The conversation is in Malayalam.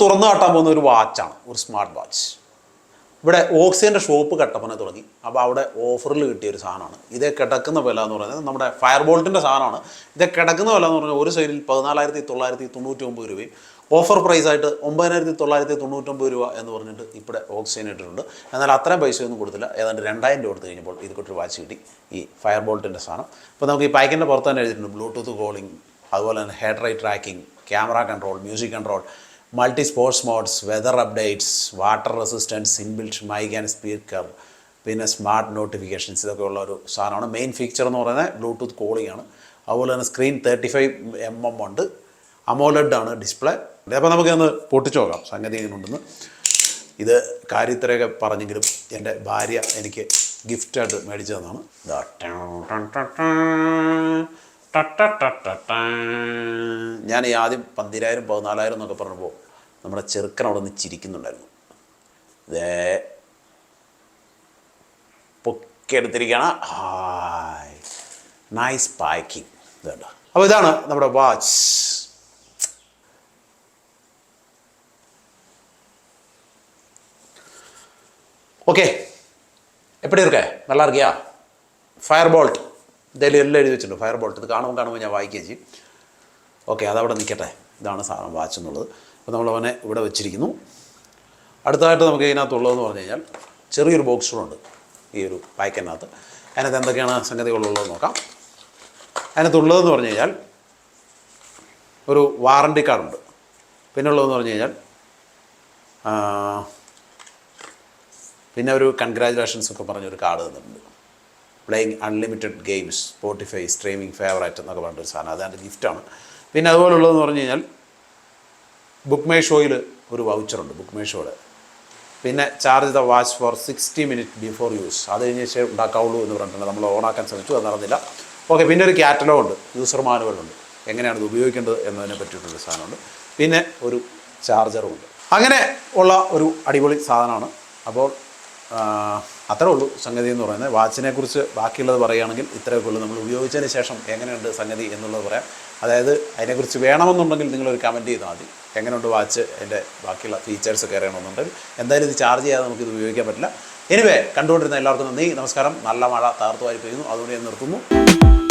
തുറന്നു കാട്ടാൻ പോകുന്ന ഒരു വാച്ചാണ് ഒരു സ്മാർട്ട് വാച്ച് ഇവിടെ ഓക്സിജന്റെ ഷോപ്പ് കട്ടപ്പന തുടങ്ങി. അപ്പോൾ അവിടെ ഓഫറിൽ കിട്ടിയ ഒരു സാധനമാണ്. ഇതേ കിടക്കുന്ന വില എന്ന് പറയുന്നത് നമ്മുടെ ഫയർ ബോൾട്ടിന്റെ സാധനമാണ്. ഇതേ കിടക്കുന്ന വില എന്ന് പറഞ്ഞാൽ ഒരു സൈഡിൽ പതിനാലായിരത്തി തൊള്ളായിരത്തി തൊണ്ണൂറ്റി ഒമ്പത് രൂപയും ഓഫർ പ്രൈസ് ആയിട്ട് ഒമ്പതിനായിരത്തി തൊള്ളായിരത്തി തൊണ്ണൂറ്റൊമ്പത് രൂപ എന്ന് പറഞ്ഞിട്ട് ഇവിടെ ഓക്സിജൻ ഇട്ടിട്ടുണ്ട്. എന്നാൽ അത്രയും ഒന്നും കൊടുത്തില്ല. ഏതാണ്ട് രണ്ടായിരം രൂപ കൊടുത്തു കഴിഞ്ഞപ്പോൾ ഇത് കൊണ്ടൊരു വാച്ച് കിട്ടി ഈ ഫയർ ബോൾട്ടിന്റെ സാധനം. അപ്പോൾ നമുക്ക് ഈ പാക്കിന്റെ പുറത്ത് തന്നെ എഴുതിയിട്ടുണ്ട് ബ്ലൂടൂത്ത് കോളിംഗ് അതുപോലെ തന്നെ heart rate tracking camera control music control multi sports modes weather updates water resistance inbuilt mike and speaker പിന്നെ സ്മാർട്ട് നോട്ടിഫിക്കേഷൻസ് ഇതൊക്കെ ഉള്ള ഒരു സാധനമാണ്. മെയിൻ ഫീച്ചർ എന്ന് പറയുന്നത് ബ്ലൂടൂത്ത് കോളിംഗ് ആണ്. അതുപോലെ തന്നെ screen thirty five M M ഉണ്ട്. അമോലഡ് ആണ് ഡിസ്പ്ലേ അപ്പോൾ നമുക്കൊന്ന് പൊട്ടിച്ചു നോക്കാം. സംഗതി എങ്ങനെയുണ്ടെന്ന്. ഇത് കാര്യത്തിലൊക്കെ പറഞ്ഞെങ്കിലും എന്റെ ഭാര്യ എനിക്ക് ഗിഫ്റ്റായിട്ട് മേടിച്ചു ട. ഞാൻ ഈ ആദ്യം പന്തിരായിരം പതിനാലായിരം എന്നൊക്കെ പറഞ്ഞപ്പോൾ നമ്മുടെ ചെറുക്കൻ അവിടെ നിന്ന് ചിരിക്കുന്നുണ്ടായിരുന്നു. ഇതേ പൊക്കിയെടുത്തിരിക്കുകയാണ് ഹായ്. നൈസ് പാക്കിംഗ് ഇതുണ്ട് അപ്പോൾ ഇതാണ് നമ്മുടെ വാച്ച് ഓക്കെ എപ്പടി ഇറക്കേ നല്ല ഇരിക്കിയാ ഫയർ ബോൾട്ട് ഇതെല്ലാം എല്ലാം എഴുതി വെച്ചിട്ടുണ്ട്. ഫയർ ബോൾട്ട് ഇത് കാണുമ്പോൾ കാണുമ്പോൾ ഞാൻ വായിക്കുകയും ചെയ്യും. ഓക്കെ അതവിടെ നിൽക്കട്ടെ. ഇതാണ് സാധനം വാച്ച് എന്നുള്ളത്. അപ്പോൾ നമ്മൾ അവനെ ഇവിടെ വെച്ചിരിക്കുന്നു. അടുത്തതായിട്ട് നമുക്ക് ഇതിനകത്തുള്ളതെന്ന് പറഞ്ഞു കഴിഞ്ഞാൽ ചെറിയൊരു ബോക്സ് ഉണ്ട്. ഈ ഒരു പായ്ക്കനകത്ത്. അതിനകത്ത് എന്തൊക്കെയാണ് സംഗതികളുള്ളതെന്ന് നോക്കാം. അതിനകത്തുള്ളതെന്ന് പറഞ്ഞു കഴിഞ്ഞാൽ ഒരു വാറണ്ടി കാർഡുണ്ട് പിന്നെ ഉള്ളതെന്ന് പറഞ്ഞു കഴിഞ്ഞാൽ പിന്നെ ഒരു കൺഗ്രാജുലേഷൻസ് ഒക്കെ പറഞ്ഞൊരു കാർഡ് തന്നിട്ടുണ്ട്. Playing unlimited games Spotify streaming favourite എന്നൊക്കെ പറഞ്ഞൊരു സാധനം. അതാണ്ട് ഗിഫ്റ്റാണ് പിന്നെ അതുപോലുള്ളതെന്ന് പറഞ്ഞു കഴിഞ്ഞാൽ ബുക്ക് മൈ ഷോയിൽ ഒരു വൗച്ചറുണ്ട് ബുക്ക് മൈ ഷോയുടെ പിന്നെ charge the watch for sixty minute before use അത് കഴിഞ്ഞ ശേഷം ഉണ്ടാക്കാവുള്ളൂ എന്ന് പറഞ്ഞിട്ടുണ്ട്. നമ്മൾ ഓണാക്കാൻ ശ്രമിച്ചു അത് നടന്നില്ല. ഓക്കെ പിന്നെ ഒരു കാറ്റലോഗ് ഉണ്ട് യൂസർ മാനുവലുണ്ട് എങ്ങനെയാണ് ഇത് ഉപയോഗിക്കേണ്ടത് എന്നതിനെ പറ്റിയിട്ടുള്ള സാധനമുണ്ട്. പിന്നെ ഒരു ചാർജറും ഉണ്ട്. അങ്ങനെ ഉള്ള ഒരു അടിപൊളി സാധനമാണ്. അപ്പോൾ അത്രേ ഉള്ളൂ സംഗതി എന്ന് പറയുന്നത്. വാച്ചിനെ കുറിച്ച് ബാക്കിയുള്ളത് പറയുകയാണെങ്കിൽ ഇത്രയൊക്കെ ഉള്ളൂ. നമ്മൾ ഉപയോഗിച്ചതിന് ശേഷം എങ്ങനെയുണ്ട് സംഗതി എന്നുള്ളത് പറയാം. അതായത് അതിനെക്കുറിച്ച് വേണമെന്നുണ്ടെങ്കിൽ നിങ്ങളൊരു കമന്റ് ചെയ്താൽ മതി. എങ്ങനെയുണ്ട് വാച്ച്? അതിന്റെ ബാക്കിയുള്ള ഫീച്ചേഴ്സ് ഒക്കെ അറിയണമെന്നുണ്ടെങ്കിൽ. എന്തായാലും ഇത് ചാർജ് ചെയ്യാതെ നമുക്കിത് ഉപയോഗിക്കാൻ പറ്റില്ല. എനിവേ കണ്ടുകൊണ്ടിരുന്ന എല്ലാവർക്കും നന്ദി. നമസ്കാരം. നല്ല മഴ താർത്തുമായി പെയ്യുന്നു അതുകൊണ്ട് ഞാൻ നിർത്തുന്നു.